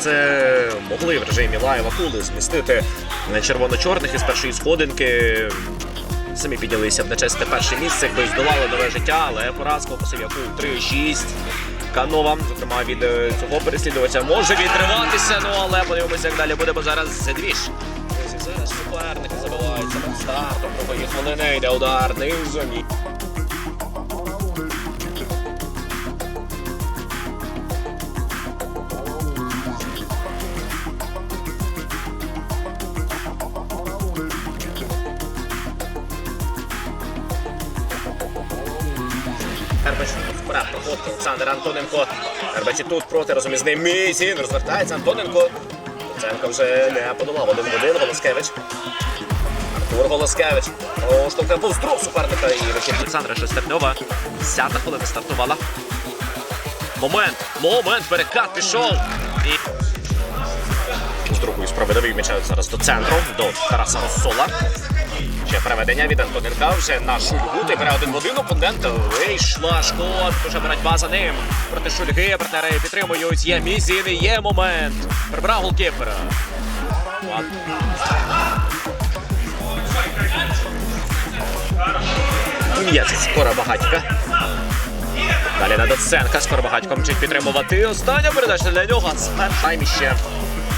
місце. Могли в режимі лайв акули змістити червоно-чорних із першої сходинки. Самі піднялися б на чесне перше місце, якби здолали нове життя, але поразка по собі 3-6. Канова, зокрема, від е, цього переслідувача може відриватися, ну але подивимося, як далі буде, бо зараз двіж. Друзі, Зараз суперник забивається над стартом другої хвилини, йде удар низом. Гербач вправ проходить Олександр Антоненко. Гербач і тут проти разом із ним Мізін. Розвертається Антоненко. Луценко вже не подолав один в один. Голоскевич. Артур Голоскевич. Оштовхне повстров суперника і вихід Олександра Шестерньова. Десята хвилина стартувала. Момент. Момент. Перекат пішов. І... З другою справедливий м'ячають зараз до центру, до Тараса Россола. Ще переведення від Антоненка вже на Шульгу. Тепер один в один опонент вийшла. Шкод. Дуже боротьба за ним. Проти Шульги. Партнери підтримують. Є Мізін і є момент. Прибрав голкіпера. М'яч скоро багатька. Далі на Доценка. Скоро багатько мчить підтримувати. Остання передача для нього. Тайм іще.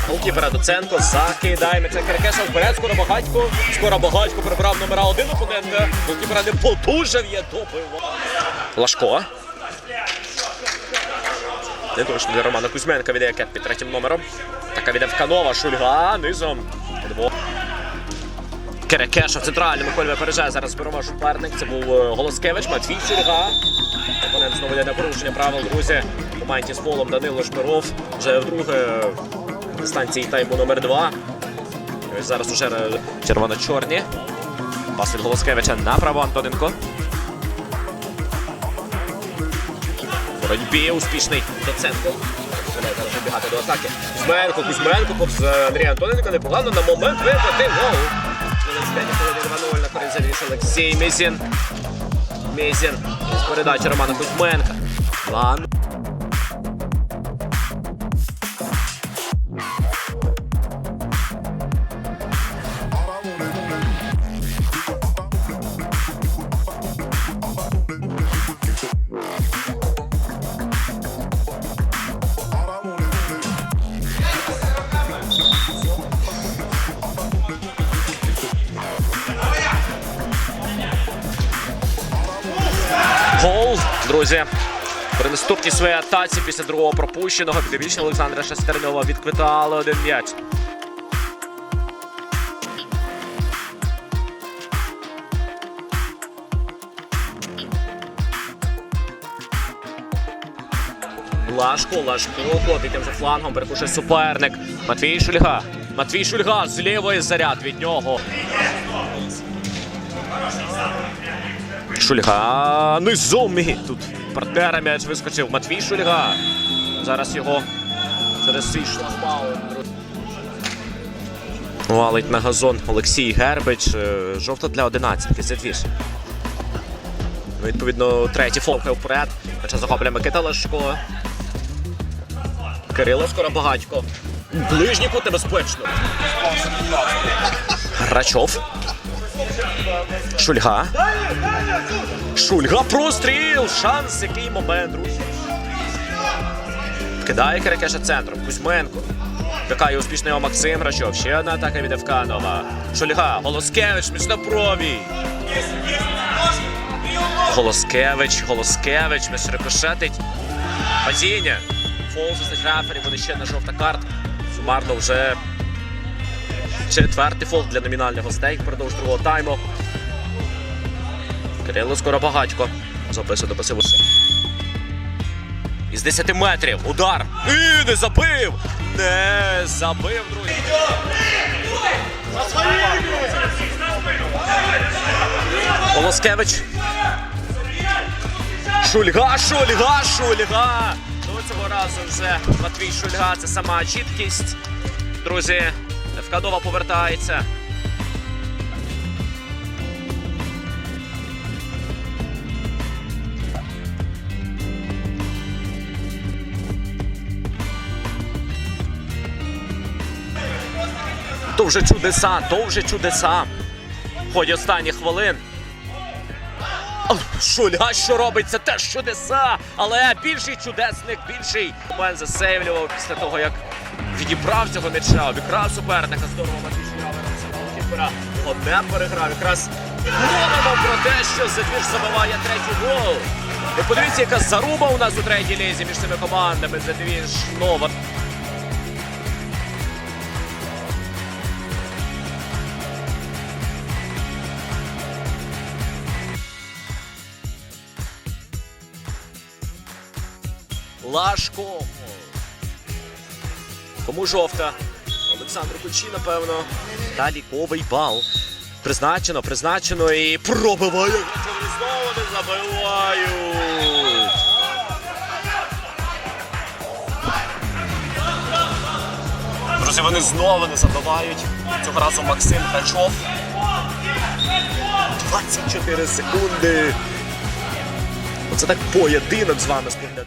Голкіпера Доценко закидає м'яча Керкеша вперед. Скоро багатько. Скоро багатько прибрав номера один опонента. Голкіпера не потужив є добивав. Лашко. Не точно для Романа Кузьменка віддає кет під третім номером. Така віде в Канова. Шульга низом. Керекеша в центральному колі випереджає зараз зборова суперник. Це був е, Голоскевич, Матвій Шульга. Опонент знову йде на порушення правил, друзі. У моменті з фолом Данило Шмиров. Вже вдруге в дистанції тайму номер 2 Ось зараз уже е, червоно-чорні. Пас від Голоскевича направо Антоненко. Боротьбі успішний Доценко. Починає вибігати до атаки. Кузьменко, Кузьменко, е, Андрія Антоненка непогано на момент виплати гол. 25 хвилин 2-0 на користь Олексій Мізін. Мізін з передачі Романа Кузьменка. План. Друзі. При наступній своїй атаці після другого пропущеного підопічного Олександра Шестернова відквитали один м'яч. Лашко, Лашко, ходить за флангом, перекушує суперник. Матвій Шульга. Матвій Шульга з лівої заряд від нього. Шульга низом і тут партнера м'яч вискочив. Матвій Шульга. Зараз його через свій шлагбаум. Валить на газон Олексій Гербич. Е, Жовта для 11. Це двіж. Відповідно, третій фолк вперед. Хоча захоплює Микита Лашко. Кирило Скоробагатько. Ближній кут небезпечно. Грачов. Шульга. Шульга простріл! Шанс, який момент, друзі. Кидає Керекеша центром. Кузьменко. Чекає успішного Максим Грачов. Ще одна атака від Евканова. Шульга. Голоскевич, міцнопровій. Голоскевич, Голоскевич, між рикошетить. Падіння. Фол зустріч рефері, буде ще одна жовта картка. Сумарно вже четвертий фол для номінальних гостей впродовж другого тайму. Кирило скоро багатько. Записує до пасиву. Із 10 метрів. Удар. І не забив! Не забив, друзі. Волоскевич. Шульга, Шульга, Шульга. Ну цього разу вже Матвій Шульга. Це сама чіткість. Друзі, Евкадова повертається. То вже чудеса, то вже чудеса. В ході останніх хвилин. Шульга, що робить, це теж чудеса, але більший чудесник, більший момент засейвлював після того, як відібрав цього м'яча, обікрав суперника, здорово кіпера. Одне переграв. Якраз говоримо про те, що Задвіж забиває третій гол. І подивіться, яка заруба у нас у третій лізі між цими командами. Задвіж нова. Лашко. Кому жовта? Олександр Кучі, напевно. Далі ковий бал. Призначено, призначено і пробиває. Знову не забивають. Друзі, вони знову не забивають. Цього разу Максим Качов. 24 секунди. Оце так поєдинок з вами споглядає.